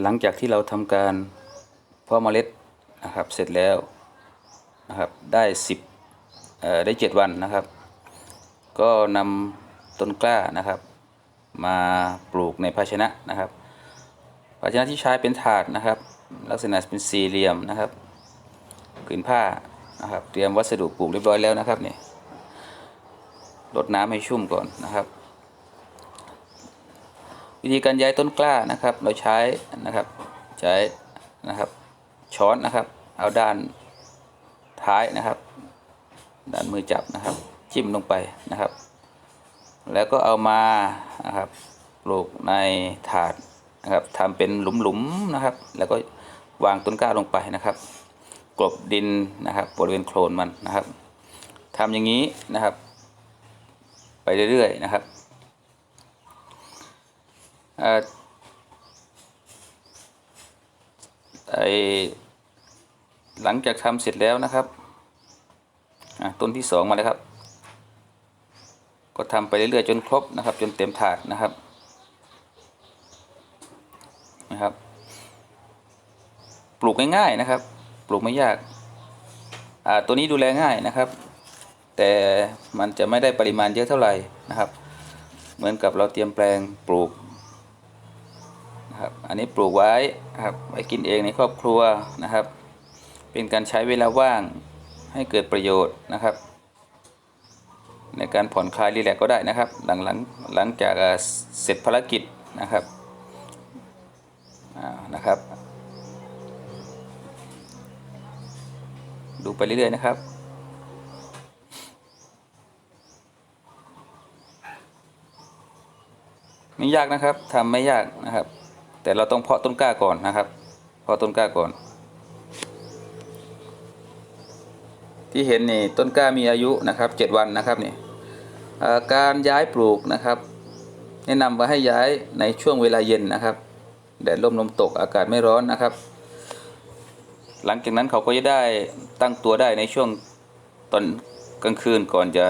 หลังจากที่เราทำการเพาะเมล็ดนะครับเสร็จแล้วนะครับได้สิบเอ่อได้เจ็ดวันนะครับ ก็นำต้นกล้านะครับ มาปลูกในภาชนะนะครับ ภาชนะที่ใช้เป็นถาดนะครับ ลักษณะเป็นสี่เหลี่ยมนะครับผืนผ้านะครับ เตรียมวัสดุปลูกเรียบร้อยแล้วนะครับเนี่ยรดน้ำให้ชุ่มก่อนนะครับ วิธีการย้ายต้นกล้านะครับ เราใช้นะครับใช้นะครับช้อนนะครับ เอาด้านท้ายนะครับ ด้านมือจับนะครับ จิ้มลงไปนะครับ แล้วก็เอามานะครับปลูกในถาดนะครับทำเป็นหลุมๆนะครับ แล้วก็วางต้นกล้าลงไปนะครับ กลบดินนะครับบริเวณโคลนมันนะครับทำอย่างนี้นะครับ ไปเรื่อยๆนะครับ ไอหลังจากทำเสร็จแล้วนะครับต้นที่สองมาเลยครับ ก็ทำไปเรื่อยๆจนครบนะครับ จนเต็มถาดนะครับนะครับ ปลูกง่ายๆนะครับ ปลูกไม่ยากตัวนี้ดูแลง่ายนะครับ แต่มันจะไม่ได้ปริมาณเยอะเท่าไหร่นะครับ เหมือนกับเราเตรียมแปลงปลูก นะครับ อันนี้ปลูกไว้นะครับไว้กินเองในครอบครัวนะครับ เป็นการใช้เวลาว่างให้เกิดประโยชน์นะครับ ในการผ่อนคลายรีแลกก็ได้นะครับ หลังหลังหลังจากเสร็จภารกิจนะครับนะครับ ดูไปเรื่อยๆนะครับไม่ยากนะครับทำไม่ยากนะครับ แต่เราต้องเพาะต้นกล้าก่อนนะครับ เพาะต้นกล้าก่อน ที่เห็นนี่ต้นกล้ามีอายุนะครับเจ็ดวันนะครับนี่การย้ายปลูกนะครับ แนะนำว่าให้ย้ายในช่วงเวลาเย็นนะครับ แดดร่มลมตกอากาศไม่ร้อนนะครับ หลังจากนั้นเขาก็จะได้ตั้งตัวได้ในช่วงตอนกลางคืนก่อนจะ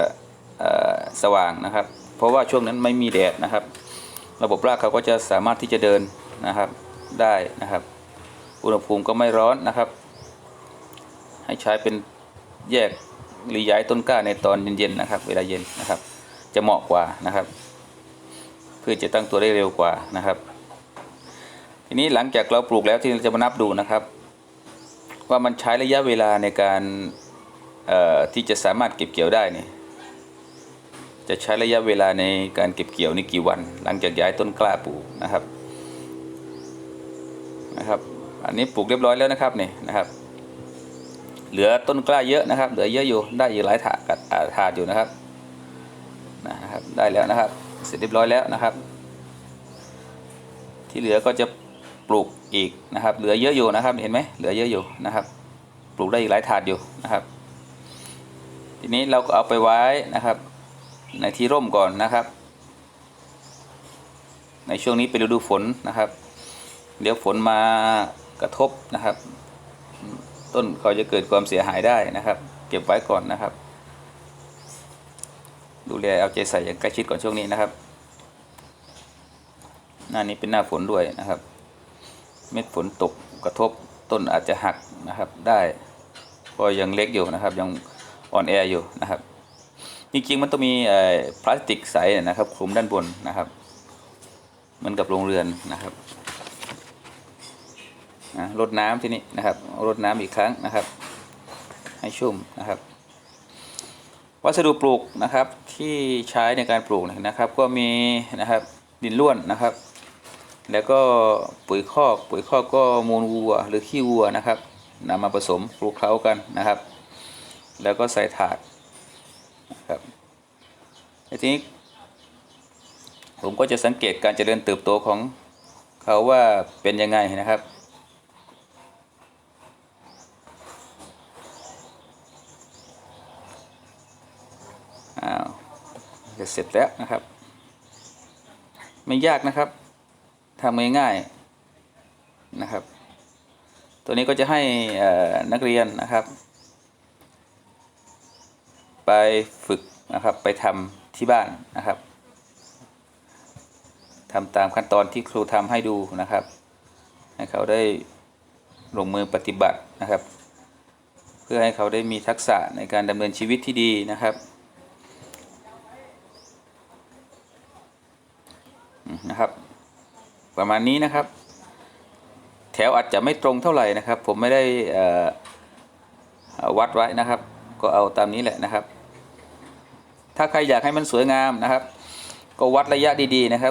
สว่างนะครับ เพราะว่าช่วงนั้นไม่มีแดดนะครับ ระบบรากเขาก็จะสามารถที่จะเดิน นะครับได้นะครับอุณหภูมิก็ไม่ร้อนนะครับ ให้ใช้เป็นแยกหรือย้ายต้นกล้าในตอนเย็นๆนะครับ เวลาเย็นนะครับ จะเหมาะกว่านะครับ เพื่อจะตั้งตัวได้เร็วกว่านะครับ ทีนี้หลังจากเราปลูกแล้วที่เราจะมานับดูนะครับ ว่ามันใช้ระยะเวลาในการที่จะสามารถเก็บเกี่ยวได้เนี่ยจะใช้ระยะเวลาในการเก็บเกี่ยวนี่กี่วัน หลังจากย้ายต้นกล้าปลูกนะครับ อันนี้ปลูกเรียบร้อยแล้วนะครับนี่นะครับ เหลือต้นกล้าเยอะนะครับ เหลือเยอะอยู่ได้อยู่หลายถาดกัดอ่าถาดอยู่นะครับนะครับได้แล้วนะครับ เสร็จเรียบร้อยแล้วนะครับ ที่เหลือก็จะปลูกอีกนะครับ เหลือเยอะอยู่นะครับเห็นไหมเหลือเยอะอยู่นะครับ ปลูกได้อีกหลายถาดอยู่นะครับ ทีนี้เราก็เอาไปไว้นะครับ ในที่ร่มก่อนนะครับ ในช่วงนี้เป็นฤดูฝนนะครับ เดี๋ยวฝนมา กระทบนะครับ ต้นเขาจะเกิดความเสียหายได้นะครับ เก็บไว้ก่อนนะครับ ดูแลเอาใจใส่อย่างใกล้ชิดก่อนช่วงนี้นะครับ หน้านี้เป็นหน้าฝนด้วยนะครับ เม็ดฝนตกกระทบต้นอาจจะหักนะครับได้เพราะยังเล็กอยู่นะครับยังอ่อนแออยู่นะครับ จริงๆมันต้องมีพลาสติกใสนะครับคลุมด้านบนนะครับ เหมือนกับโรงเรือนนะครับ นะรดน้ำที่นี่นะครับรดน้ำอีกครั้งนะครับ ให้ชุ่มนะครับ วัสดุปลูกนะครับที่ใช้ในการปลูกนะครับ ก็มีนะครับดินร่วนนะครับ แล้วก็ปุ๋ยคอก ปุ๋ยคอกก็มูลวัวหรือขี้วัวนะครับนำมาผสมคลุกเคล้ากันนะครับ แล้วก็ใส่ถาดนะครับทีนี้ผมก็จะสังเกตการเจริญเติบโตของเขาว่าเป็นยังไงนะครับ อ้าว จะเสร็จแล้วนะครับ ไม่ยากนะครับทำง่ายๆนะครับ ตัวนี้ก็จะให้นักเรียนนะครับ ไปฝึกนะครับไปทำที่บ้านนะครับทำตามขั้นตอนที่ครูทำให้ดูนะครับ ให้เขาได้ลงมือปฏิบัตินะครับ เพื่อให้เขาได้มีทักษะในการดำเนินชีวิตที่ดีนะครับอืม นะครับ ประมาณนี้นะครับ แถวอาจจะไม่ตรงเท่าไหร่นะครับ ผมไม่ได้วัดไว้นะครับ ก็เอาตามนี้แหละนะครับ ถ้าใครอยากให้มันสวยงามนะครับ ก็วัดระยะดีๆนะครับ